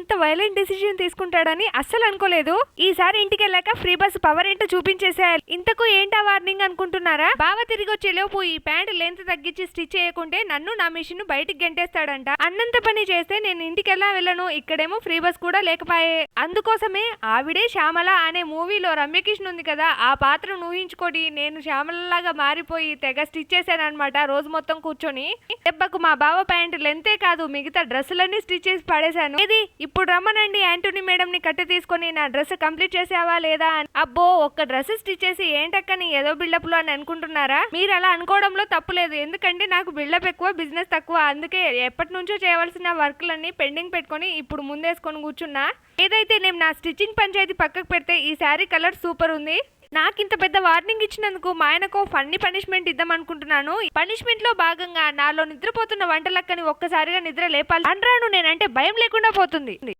ఇంత violent decision తీసుకుంటాడని అస్సలు అనుకోలేదు. ఈసారి ఇంటికి వెళ్ళాక ఫ్రీ బస్ పవర్ ఏంటో చూపించేసేయాలి. ఇంతకు ఏంటా వార్నింగ్ అనుకుంటున్నారా? బావ తిరిగి వచ్చే లోపు ఈ ప్యాంట్ లెంత్ తగ్గించి స్టిచ్ చేయకుంటే నన్ను నా మిషన్ బయటికి గెంటేస్తాడంట. అన్నంత పని చేస్తే నేను ఇంటికి ఎలా వెళ్ళను. ఇక్కడేమో ఫ్రీ బస్ కూడా లేకపాయే. అందుకోసమే ఆవిడే శ్యామల అనే మూవీలో రమ్యకృష్ణ ఉంది కదా ఆ పాత్రను ఊహించుకోడి నేను శ్యామలలాగా మారిపోయి తెగ స్టిచ్ చేశాను అనమాట రోజు మొత్తం కూర్చొని. దెబ్బకు మా బావ ప్యాంట్ లెంతే కాదు మిగతా డ్రెస్సులన్నీ స్టిచ్ చేసి పడేశాను. ఇది ఇప్పుడు రమ్మనండి యాంటోనీ మేడం ని కట్టె తీసుకొని నా డ్రెస్ కంప్లీట్ చేసావా లేదా అని. అబ్బో ఒక్క డ్రెస్ స్టిచ్ చేసి ఏంటక్కని ఏదో బిల్డప్లో అని అనుకుంటున్నారా? మీరు అలా అనుకోవడంలో తప్పులేదు ఎందుకంటే నాకు బిల్డప్ ఎక్కువ బిజినెస్ తక్కువ. అందుకే ఎప్పటి నుంచో చేయవలసిన వర్క్లన్నీ పెండింగ్ పెట్టుకొని ఇప్పుడు ముందేసుకొని కూర్చున్నా. ఏదైతే నేను నా స్టిచ్చింగ్ పంచాయతీ పక్కకు పెడితే ఈ శారీ కలర్ సూపర్ ఉంది. నాకు ఇంత పెద్ద వార్నింగ్ ఇచ్చినందుకు మా ఆయనకు ఫన్నీ పనిష్మెంట్ ఇద్దాం అనుకుంటున్నాను పనిష్మెంట్లో భాగంగా నాలో నిద్రపోతున్న వంటలక్కని ఒక్కసారిగా నిద్ర లేపాలి. అండ్రాను నేనంటే భయం లేకుండా పోతుంది.